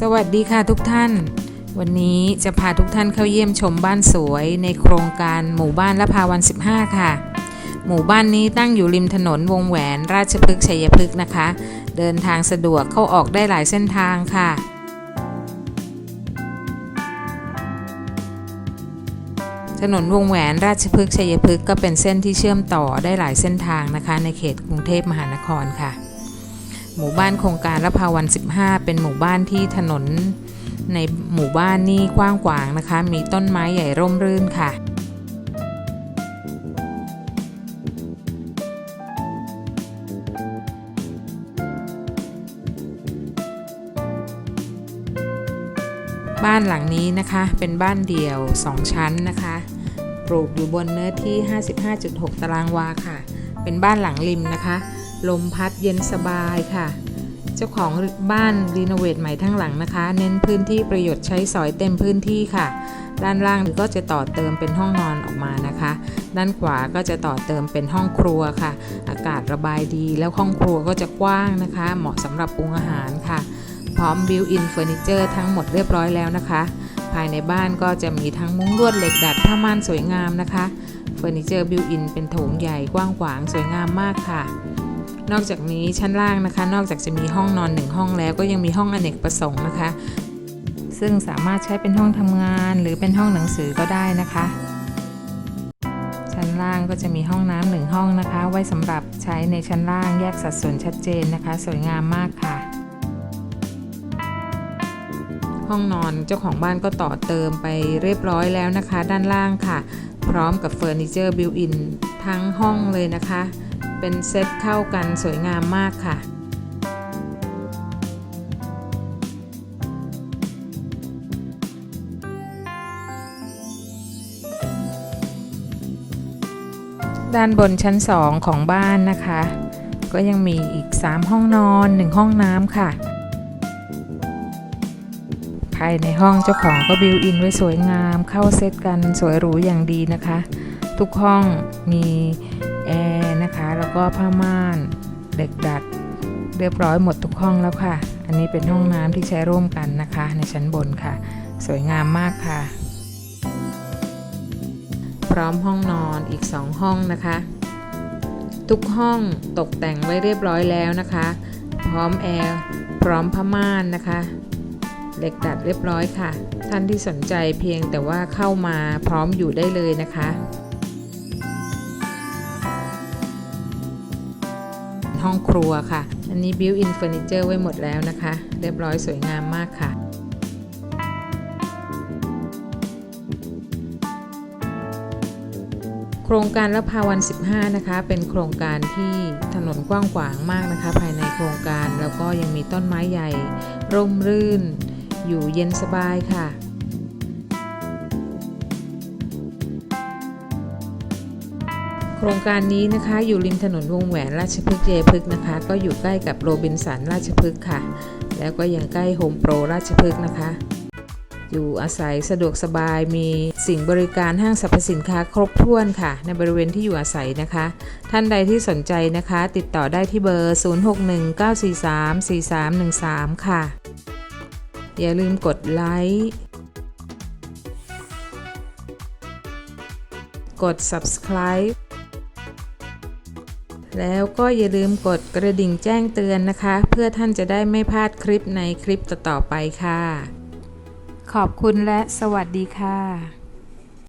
สวัสดีค่ะทุกท่าน วันนี้จะพาทุกท่านเข้าเยี่ยมชมบ้านสวยในโครงการหมู่บ้านละพาวัน 15 ค่ะ หมู่บ้านนี้ตั้งอยู่ริมถนนวงแหวนราชพฤกษ์ชัยพฤกษ์นะคะ เดินทางสะดวกเข้าออกได้หลายเส้นทางค่ะถนนวงแหวนราชพฤกษ์ชัยพฤกษ์ก็เป็นเส้นที่เชื่อมต่อได้หลายเส้นทางนะคะ ในเขตกรุงเทพมหานครค่ะ หมู่บ้านโครงการละพาวัน 15 เป็นหมู่บ้านที่ถนนในหมู่บ้านนี่กว้างขวางนะคะ มีต้นไม้ใหญ่ร่มรื่นค่ะ บ้านหลังนี้นะคะเป็นบ้านเดี่ยว 2 ชั้นนะคะ ปลูกอยู่บนเนื้อที่ 55.6 ตารางวาค่ะ เป็นบ้านหลังริมนะคะ ลมพัดเย็นสบายค่ะ เจ้าของบ้านรีโนเวทใหม่ทั้งหลังนะคะ เน้นพื้นที่ประโยชน์ใช้สอยเต็มพื้นที่ค่ะ ด้านล่างก็จะต่อเติมเป็นห้องนอนออกมานะคะ ด้านขวาก็จะต่อเติมเป็นห้องครัวค่ะ อากาศระบายดีแล้วห้องครัวก็จะกว้างนะคะ เหมาะสำหรับปรุงอาหารค่ะ พร้อมบิวอินเฟอร์นิเจอร์ทั้งหมดเรียบร้อยแล้วนะคะ ภายในบ้านก็จะมีทั้งมุ้งลวดเหล็กดัดผ้าม่านสวยงามนะคะเฟอร์นิเจอร์บิวอินเป็นโถงใหญ่กว้างขวางสวยงามมากค่ะ นอกจากนี้ชั้นล่างนะคะ นอกจากจะมีห้องนอนหนึ่งห้องแล้วก็ยังมีห้องอเนกประสงค์นะคะ ซึ่งสามารถใช้เป็นห้องทำงานหรือเป็นห้องหนังสือก็ได้นะคะ ชั้นล่างก็จะมีห้องน้ำหนึ่งห้องนะคะ ไว้สำหรับใช้ในชั้นล่างแยกสัดส่วนชัดเจนนะคะ สวยงามมากค่ะห้องนอนเจ้าของบ้านก็ต่อเติมไปเรียบร้อยแล้วนะคะ ด้านล่างค่ะ พร้อมกับเฟอร์นิเจอร์บิวอินทั้งห้องเลยนะคะ เป็นเซตเข้ากันสวยงามมากค่ะ ด้านบนชั้น 2 ของบ้านนะคะ ก็ยังมีอีก 3 ห้องนอน 1 ห้องน้ำค่ะ ภายในห้องเจ้าของก็บิวอินไว้สวยงาม เข้าเซตกันสวยหรูอย่างดีนะคะ ทุกห้องมีแอร์ นะคะ แล้วก็ผ้าม่านเหล็กดัด เรียบร้อยหมดทุกห้องแล้วค่ะ อันนี้เป็นห้องน้ำที่ใช้ร่วมกันนะคะ ในชั้นบนค่ะ สวยงามมากค่ะ พร้อมห้องนอนอีก 2 ห้องนะคะ ทุกห้องตกแต่งไว้เรียบร้อยแล้วนะคะ พร้อมแอร์พร้อมผ้าม่านนะคะเหล็กดัดเรียบร้อยค่ะ ท่านที่สนใจเพียงแต่ว่าเข้ามาพร้อมอยู่ได้เลยนะคะ ห้องครัวค่ะ อันนี้ built in furniture ไว้หมดแล้วนะคะ เรียบร้อยสวยงามมากค่ะโครงการละพาวัน 15 นะคะ เป็นโครงการที่ถนนกว้างขวางมากนะคะ ภายในโครงการแล้วก็ยังมีต้นไม้ใหญ่ ร่มรื่น อยู่เย็นสบายค่ะ ครงการนี้นะคะอยู่ริมถนนวงแหวนราชพฤกษ์เยพฤกษ์นะคะ ก็อยู่ใกล้กับโรบินสันราชพฤกษ์ค่ะ แล้วก็ยังใกล้โฮมโปรราชพฤกษ์นะคะอยู่อาศัยสะดวกสบายมีสิ่งบริการห้างสรรพสินค้าครบถ้วนค่ะ ในบริเวณที่อยู่อาศัยนะคะ ท่านใดที่สนใจนะคะ ติดต่อได้ที่เบอร์ 0619434313 ค่ะ อย่าลืมกดไลค์กด subscribe แล้วก็อย่าลืมกดกระดิ่งแจ้งเตือนนะคะ เพื่อท่านจะได้ไม่พลาดคลิปในคลิปต่อๆไปค่ะ ขอบคุณและสวัสดีค่ะ